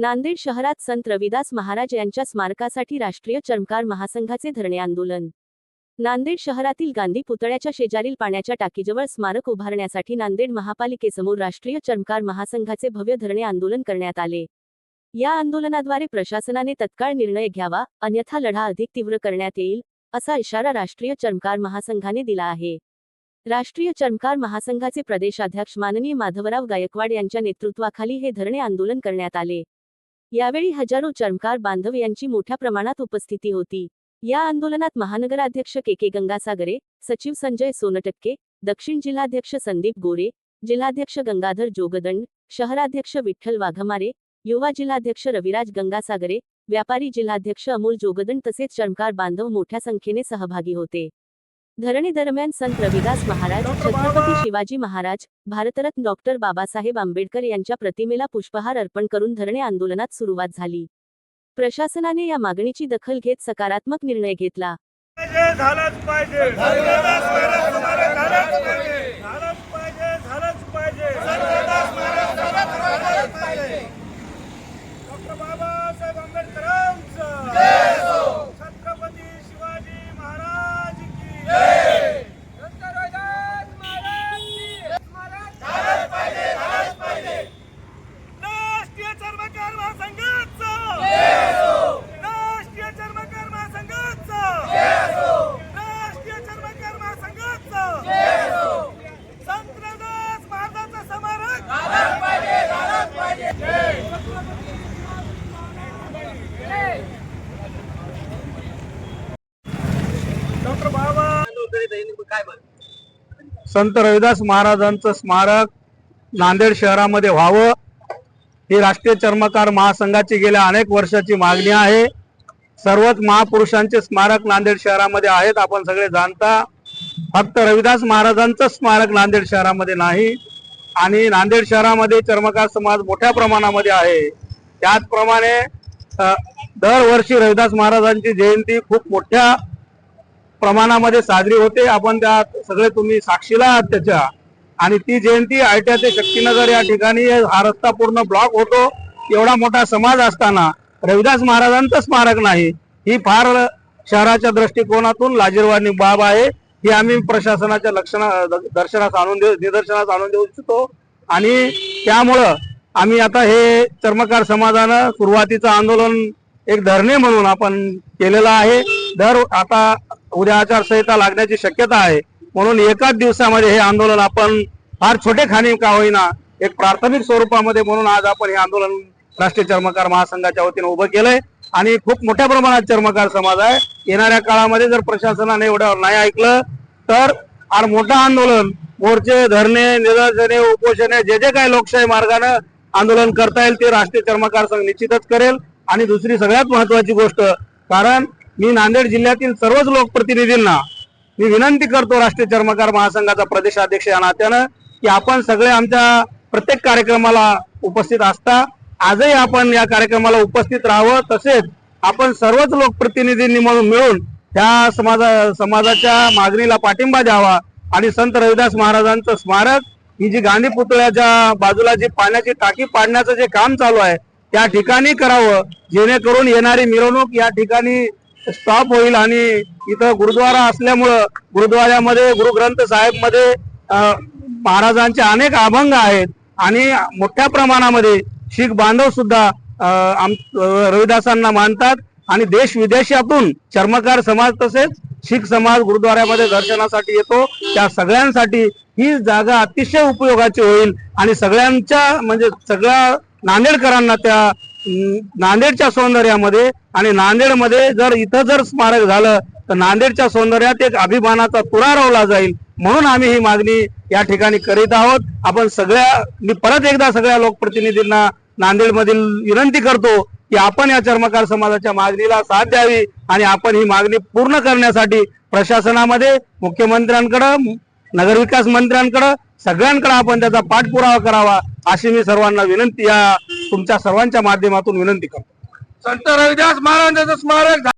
नांदेड शहरात संत रविदास महाराज यांच्या स्मारकासाठी राष्ट्रीय चर्मकार महासंघाचे धरणे आंदोलन. नांदेड शहरातील गांधी पुतळ्याच्या शेजारील पाण्याच्या टाकीजवळ स्मारक उभारण्यासाठी नांदेड महापालिकेसमोर राष्ट्रीय चर्मकार महासंघाचे भव्य धरणे आंदोलन करण्यात आले. या आंदोलनाद्वारे प्रशासनाने तत्काळ निर्णय घ्यावा अन्यथा लढा अधिक तीव्र करण्यात येईल असा इशारा राष्ट्रीय चर्मकार महासंघाने दिला आहे. राष्ट्रीय चर्मकार महासंघाचे प्रदेशाध्यक्ष माननीय माधवराव गायकवाड यांच्या नेतृत्वाखाली हे धरणे आंदोलन करण्यात आले. यावेळी हजारो चर्मकार बांधव यांची मोठ्या प्रमाणात उपस्थिती होती. या आंदोलनात महानगराध्यक्ष के के गंगासागरे सचिव संजय सोनटक्के दक्षिण जिल्हाध्यक्ष संदीप गोरे जिल्हाध्यक्ष गंगाधर जोगदंड शहराध्यक्ष विठ्ठल वाघमारे युवा जिल्हाध्यक्ष रविराज गंगासागरे व्यापारी जिल्हाध्यक्ष अमोल जोगदंड तसेच चर्मकार बांधव मोठ्या संख्येने सहभागी होते. धरणी दरम्यान संत रविदास महाराज छत्रपती शिवाजी महाराज भारतरत्न डॉक्टर बाबासाहेब आंबेडकर यांच्या प्रतिमेला पुष्पहार अर्पण करून धरणे आंदोलनात सुरुवात झाली. प्रशासनाने या मागणीची दखल घेत सकारात्मक निर्णय घेतला पाहिजे झालंच पाहिजे झालंच पाहिजे झालंच पाहिजे झालंच पाहिजे डॉक्टर बाबासाहेब आंबेडकरांचं छत्रपती शिवाजी महाराज की डॉक्टर रविदास महाराज की राष्ट्रीय चर्मकार महासंघाचं राष्ट्रीय चर्मकार महासंघाचं राष्ट्रीय चर्मकार महासंघाचं संत रविदास महाराजांचा स्मारक डॉक्टर बाबा संत रविदास महाराजांचं स्मारक नांदेड शहरामध्ये व्हावं. ही राष्ट्रीय चर्मकार महासंघाची गेल्या अनेक वर्षाची मागणी आहे. सर्वच महापुरुषांचे स्मारक नांदेड शहरामध्ये आहेत आपण सगळे जाणता. फक्त रविदास महाराजांचं स्मारक नांदेड शहरामध्ये नाही. आणि नांदेड शहरामध्ये चर्मकार समाज मोठ्या प्रमाणामध्ये आहे. त्याचप्रमाणे दरवर्षी रविदास महाराजांची जयंती खूप मोठ्या प्रमाणामध्ये साजरी होते. आपण त्या सगळे तुम्ही साक्षीला आहात त्याच्या. आणि ती जयंती आयट्या ते शक्तीनगर या ठिकाणी हा रस्ता पूर्ण ब्लॉक होतो. एवढा मोठा समाज असताना रविदास महाराजांचं स्मारक नाही. ही फार शहराच्या दृष्टिकोनातून लाजीरवाणी बाब आहे. ही आम्ही प्रशासनाच्या लक्षणा दर्शनास आणून देऊ निदर्शनास आणून देऊ इच्छितो. आणि त्यामुळं आम्ही आता हे चर्मकार समाजानं सुरुवातीचं आंदोलन एक धरणे म्हणून आपण केलेलं आहे. दर आता उद्या आचारसंहिता लागण्याची शक्यता आहे. म्हणून एकाच दिवसामध्ये हे आंदोलन आपण फार छोटे खाणी का होईना एक प्राथमिक स्वरूपामध्ये म्हणून आज आपण हे आंदोलन राष्ट्रीय चर्मकार महासंघाच्या वतीने उभं केलंय. आणि खूप मोठ्या प्रमाणात चर्मकार समाज आहे. येणाऱ्या काळामध्ये जर प्रशासनाने एवढ्यावर नाही ऐकलं तर आर मोठं आंदोलन मोर्चे धरणे निदर्शने उपोषणे जे जे काही लोकशाही मार्गानं आंदोलन करता येईल ते राष्ट्रीय चर्मकार संघ निश्चितच करेल. आणि दुसरी सगळ्यात महत्वाची गोष्ट कारण मी नांदेड जिल्ह्यातील सर्वच लोकप्रतिनिधींना मी विनंती करतो राष्ट्रीय चर्मकार महासंघाचा प्रदेशाध्यक्ष या नात्यानं की आपण सगळे आमच्या प्रत्येक कार्यक्रमाला उपस्थित असता. आजही आपण या कार्यक्रमाला उपस्थित राहावं. तसेच आपण सर्वच लोकप्रतिनिधींनी म्हणून मिळून त्या समाजा समाजाच्या मागणीला पाठिंबा द्यावा आणि संत रविदास महाराजांचं स्मारक ही जी गांधी पुतळ्याच्या बाजूला जी पाण्याची टाकी पाडण्याचं जे काम चालू आहे त्या ठिकाणी करावं. जेणेकरून येणारी मिरवणूक या ठिकाणी स्टॉप होईल आणि इथं गुरुद्वारा असल्यामुळं गुरुद्वाऱ्यामध्ये गुरु ग्रंथ साहेबमध्ये महाराजांचे अनेक अभंग आहेत. आणि मोठ्या प्रमाणामध्ये शीख बांधव सुद्धा रविदासांना मानतात. आणि देश विदेशातून चर्मकार समाज तसेच शीख समाज गुरुद्वाऱ्यामध्ये दर्शनासाठी येतो. त्या सगळ्यांसाठी ही जागा अतिशय उपयोगाची होईल. आणि सगळ्यांच्या म्हणजे सगळ्या नांदेडकरांना त्या नांदेडच्या सौंदर्यामध्ये आणि नांदेडमध्ये जर इथं जर स्मारक झालं तर नांदेडच्या सौंदर्यात एक अभिमानाचा तुरा रोवला जाईल म्हणून आम्ही ही मागणी या ठिकाणी करीत आहोत. आपण सगळ्या मी परत एकदा सगळ्या लोकप्रतिनिधींना नांदेडमधील विनंती करतो की आपण या चर्मकार समाजाच्या मागणीला साथ द्यावी आणि आपण ही मागणी पूर्ण करण्यासाठी प्रशासनामध्ये मुख्यमंत्र्यांकडं नगरविकास मंत्र्यांकडं सगळ्यांकडे आपण त्याचा पाठपुरावा करावा अशी मी सर्वांना विनंती या तुमच्या सर्वांच्या माध्यमातून विनंती करतो. संत रविदास महाराजांचं स्मारक